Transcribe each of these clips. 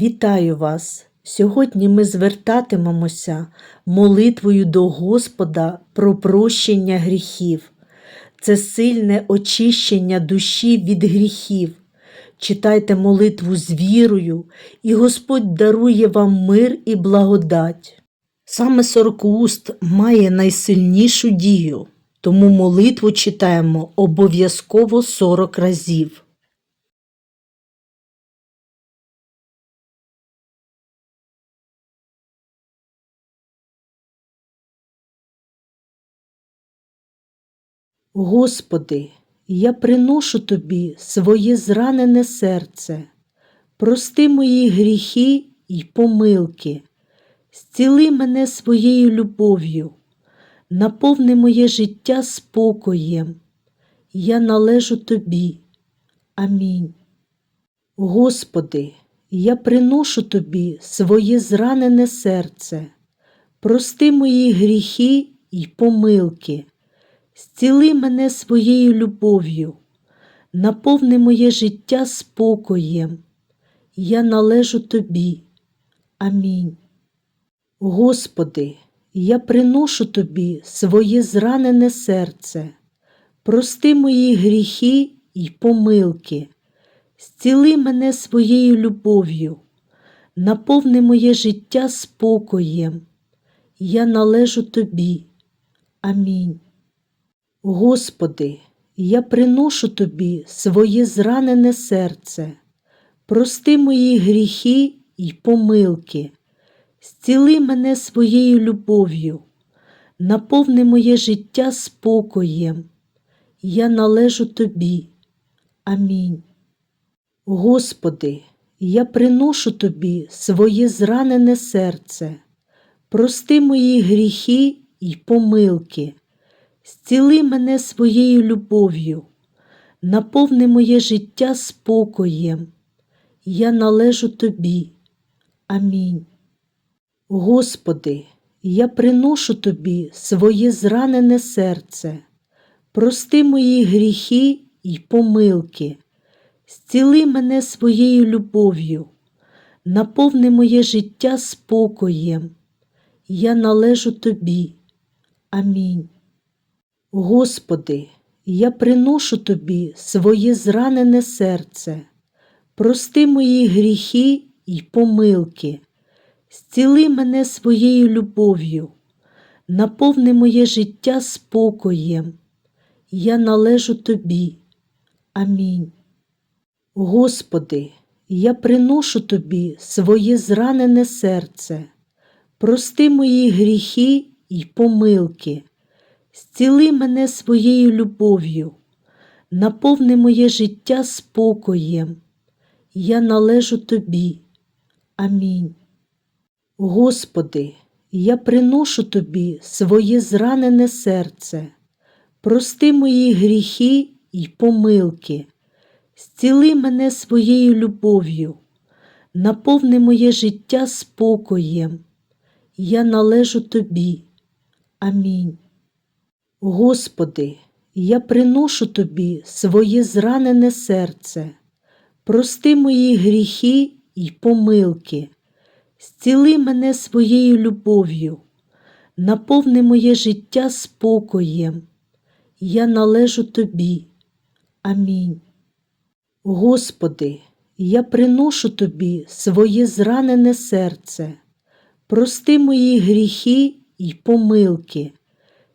Вітаю вас! Сьогодні ми звертатимемося молитвою до Господа про прощення гріхів. Це сильне очищення душі від гріхів. Читайте молитву з вірою, і Господь дарує вам мир і благодать. Саме сорокуст має найсильнішу дію, тому молитву читаємо обов'язково 40 разів. Господи, я приношу Тобі своє зранене серце, прости мої гріхи й помилки, зціли мене своєю любов'ю, наповни моє життя спокоєм. Я належу Тобі. Амінь. Господи, я приношу Тобі своє зранене серце, прости мої гріхи й помилки. Зціли мене своєю любов'ю, наповни моє життя спокоєм. Я належу Тобі. Амінь. Господи, я приношу Тобі своє зранене серце, прости мої гріхи й помилки, зціли мене своєю любов'ю, наповни моє життя спокоєм. Я належу Тобі. Амінь. Господи, я приношу Тобі своє зранене серце, прости мої гріхи й помилки, зціли мене своєю любов'ю, наповни моє життя спокоєм. Я належу Тобі. Амінь. Господи, я приношу Тобі своє зранене серце, прости мої гріхи й помилки. Зціли мене своєю любов'ю, наповни моє життя спокоєм. Я належу Тобі. Амінь. Господи, я приношу Тобі своє зранене серце, прости мої гріхи й помилки, зціли мене своєю любов'ю, наповни моє життя спокоєм. Я належу Тобі. Амінь. Господи, я приношу Тобі своє зранене серце, прости мої гріхи й помилки, зціли мене своєю любов'ю, наповни моє життя спокоєм. Я належу Тобі. Амінь. Господи, я приношу Тобі своє зранене серце, прости мої гріхи й помилки. Зціли мене своєю любов'ю, наповни моє життя спокоєм. Я належу Тобі. Амінь. Господи, я приношу Тобі своє зранене серце, прости мої гріхи й помилки, зціли мене своєю любов'ю, наповни моє життя спокоєм. Я належу Тобі. Амінь. Господи, я приношу Тобі своє зранене серце, прости мої гріхи й помилки, зціли мене своєю любов'ю, наповни моє життя спокоєм. Я належу Тобі. Амінь. Господи, я приношу Тобі своє зранене серце, прости мої гріхи й помилки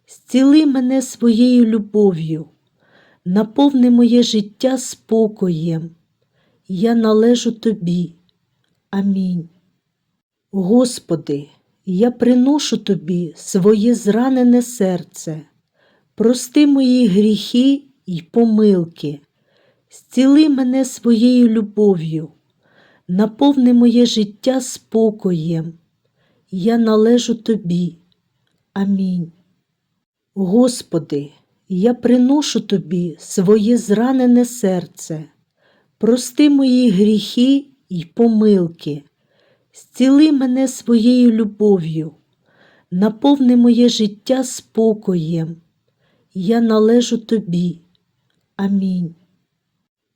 зціли мене своєю любов'ю, наповни моє життя спокоєм. Я належу Тобі. Амінь. Господи, я приношу Тобі своє зранене серце, прости мої гріхи й помилки, зціли мене своєю любов'ю, наповни моє життя спокоєм. Я належу Тобі. Амінь. Господи, я приношу Тобі своє зранене серце, прости мої гріхи й помилки, зціли мене своєю любов'ю, наповни моє життя спокоєм. Я належу Тобі. Амінь.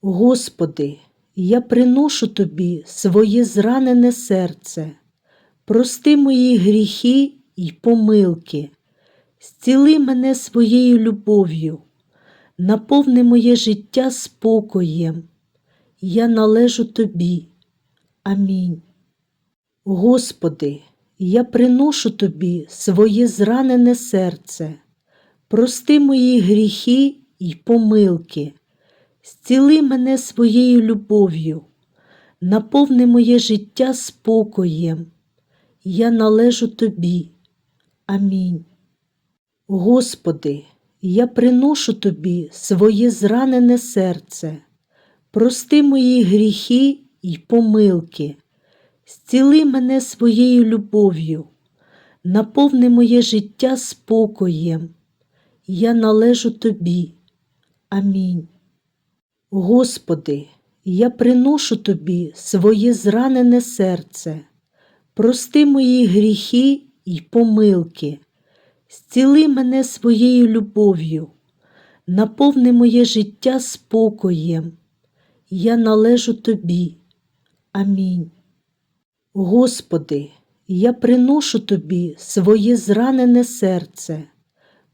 Господи, я приношу тобі своє зранене серце, прости мої гріхи й помилки, зціли мене своєю любов'ю, наповни моє життя спокоєм. Я належу тобі. Амінь. Господи, я приношу тобі своє зранене серце, прости мої гріхи й помилки, зціли мене своєю любов'ю, наповни моє життя спокоєм. Я належу тобі. Амінь. Господи, я приношу тобі своє зранене серце, прости мої гріхи й помилки, зціли мене своєю любов'ю, наповни моє життя спокоєм. Я належу тобі. Амінь. Господи, я приношу тобі своє зранене серце, прости мої гріхи й помилки, зціли мене своєю любов'ю, наповни моє життя спокоєм. Я належу тобі. Амінь. Господи, я приношу тобі своє зранене серце,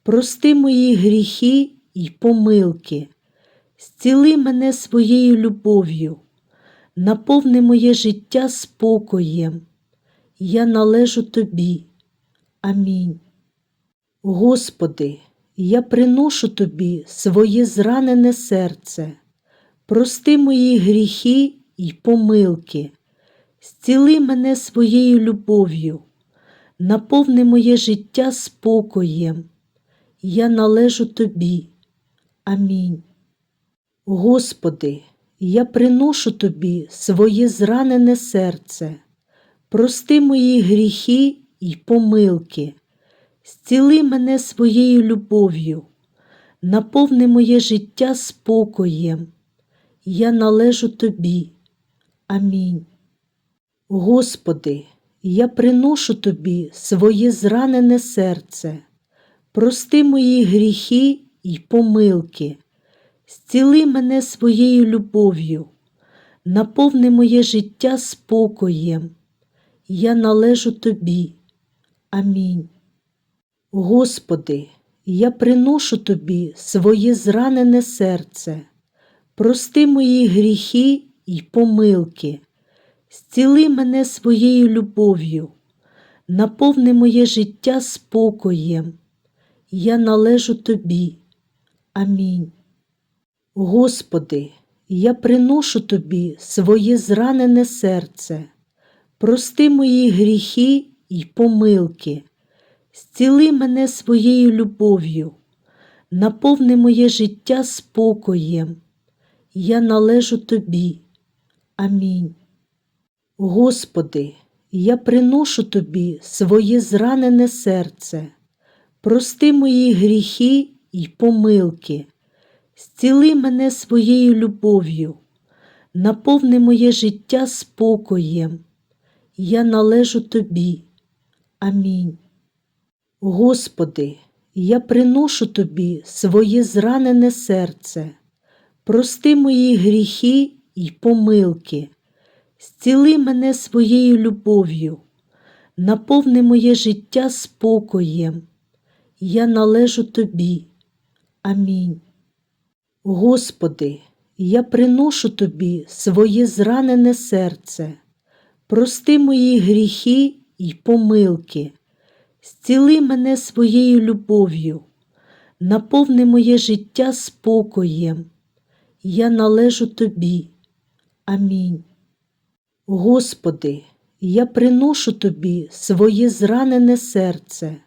прости мої гріхи й помилки, зціли мене своєю любов'ю, наповни моє життя спокоєм. Я належу тобі. Амінь. Господи, я приношу тобі своє зранене серце, прости мої гріхи й помилки, зціли мене своєю любов'ю, наповни моє життя спокоєм. Я належу тобі. Амінь. Господи, я приношу тобі своє зранене серце, прости мої гріхи й помилки, зціли мене своєю любов'ю, наповни моє життя спокоєм. Я належу тобі. Амінь. Господи, я приношу тобі своє зранене серце, прости мої гріхи й помилки, зціли мене своєю любов'ю, наповни моє життя спокоєм. Я належу тобі. Амінь. Господи, я приношу тобі своє зранене серце, прости мої гріхи й помилки, зціли мене своєю любов'ю, наповни моє життя спокоєм. Я належу тобі. Амінь. Господи, я приношу тобі своє зранене серце, прости мої гріхи й помилки, зціли мене своєю любов'ю, наповни моє життя спокоєм. Я належу тобі. Амінь. Господи, я приношу тобі своє зранене серце, прости мої гріхи й помилки, зціли мене своєю любов'ю, наповни моє життя спокоєм. Я належу тобі. Амінь. Господи, я приношу тобі своє зранене серце, прости мої гріхи й помилки, зціли мене своєю любов'ю, наповни моє життя спокоєм. Я належу тобі. Амінь. Господи, я приношу тобі своє зранене серце, прости мої гріхи й помилки, зціли мене своєю любов'ю, наповни моє життя спокоєм. Я належу тобі. Амінь. Господи, я приношу тобі своє зранене серце,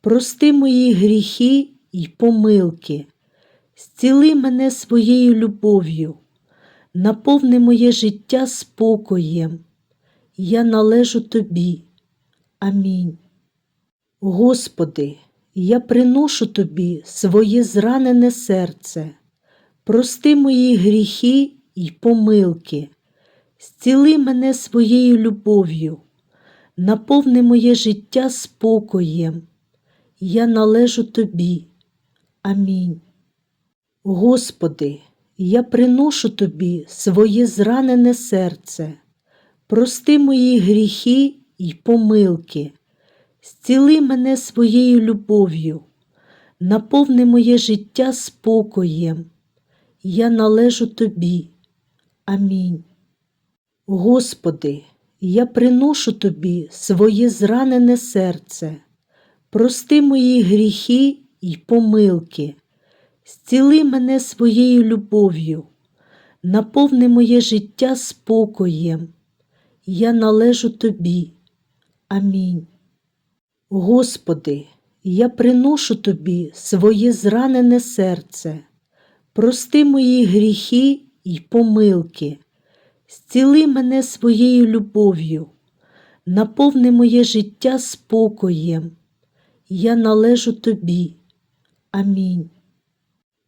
прости мої гріхи й помилки, зціли мене своєю любов'ю, наповни моє життя спокоєм. Я належу тобі. Амінь. Господи, я приношу тобі своє зранене серце, прости мої гріхи й помилки, зціли мене своєю любов'ю, наповни моє життя спокоєм. Я належу тобі. Амінь. Господи, я приношу тобі своє зранене серце, прости мої гріхи й помилки, зціли мене своєю любов'ю, наповни моє життя спокоєм. Я належу тобі. Амінь. Господи, я приношу тобі своє зранене серце, прости мої гріхи й помилки, зціли мене своєю любов'ю, наповни моє життя спокоєм. Я належу тобі. Амінь. Господи, я приношу тобі своє зранене серце, прости мої гріхи й помилки, зціли мене своєю любов'ю, наповни моє життя спокоєм. Я належу тобі. Амінь.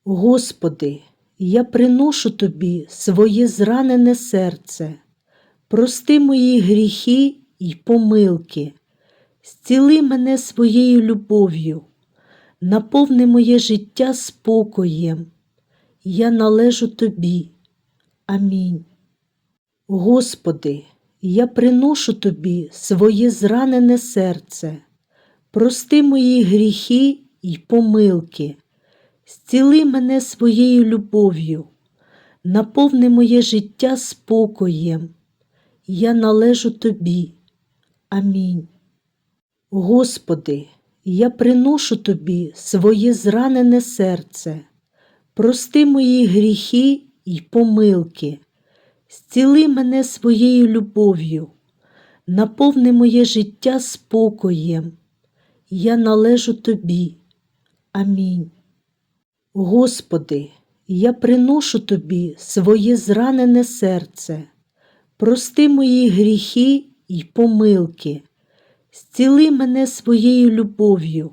Господи, я приношу тобі своє зранене серце, прости мої гріхи й помилки, зціли мене своєю любов'ю, наповни моє життя спокоєм. Я належу тобі. Амінь. Господи, я приношу тобі своє зранене серце, прости мої гріхи й помилки, зціли мене своєю любов'ю, наповни моє життя спокоєм. Я належу тобі. Амінь. Господи, я приношу тобі своє зранене серце, прости мої гріхи й помилки, зціли мене своєю любов'ю, наповни моє життя спокоєм. Я належу тобі. Амінь. Господи, я приношу тобі своє зранене серце, прости мої гріхи й помилки, зціли мене своєю любов'ю,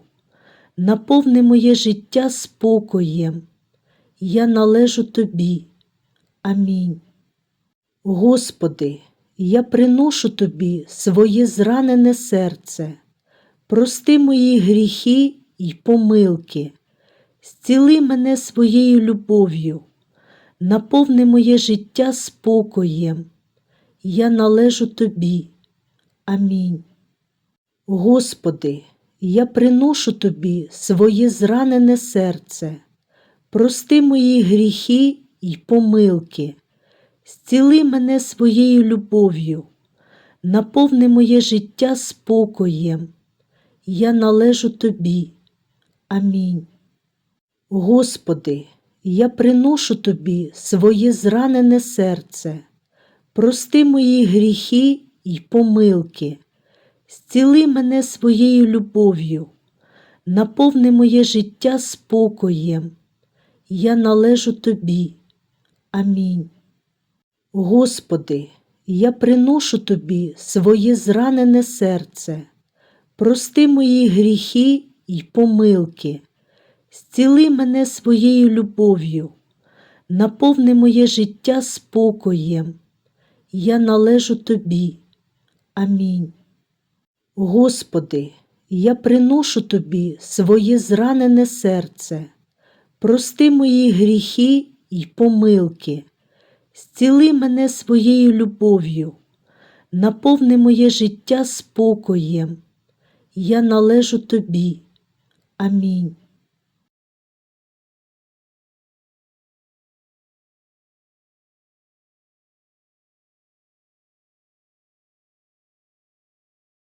наповни моє життя спокоєм. Я належу тобі. Амінь. Господи, я приношу тобі своє зранене серце, прости мої гріхи й помилки, зціли мене своєю любов'ю, наповни моє життя спокоєм. Я належу тобі. Амінь. Господи, я приношу тобі своє зранене серце, прости мої гріхи й помилки, зціли мене своєю любов'ю, наповни моє життя спокоєм. Я належу тобі. Амінь. Господи, я приношу тобі своє зранене серце, прости мої гріхи й помилки, зціли мене своєю любов'ю, наповни моє життя спокоєм. Я належу тобі. Амінь. Господи, я приношу тобі своє зранене серце, прости мої гріхи й помилки, зціли мене своєю любов'ю, наповни моє життя спокоєм. Я належу тобі. Амінь. Господи, я приношу тобі своє зранене серце, прости мої гріхи й помилки, зціли мене своєю любов'ю, наповни моє життя спокоєм. Я належу тобі. Амінь.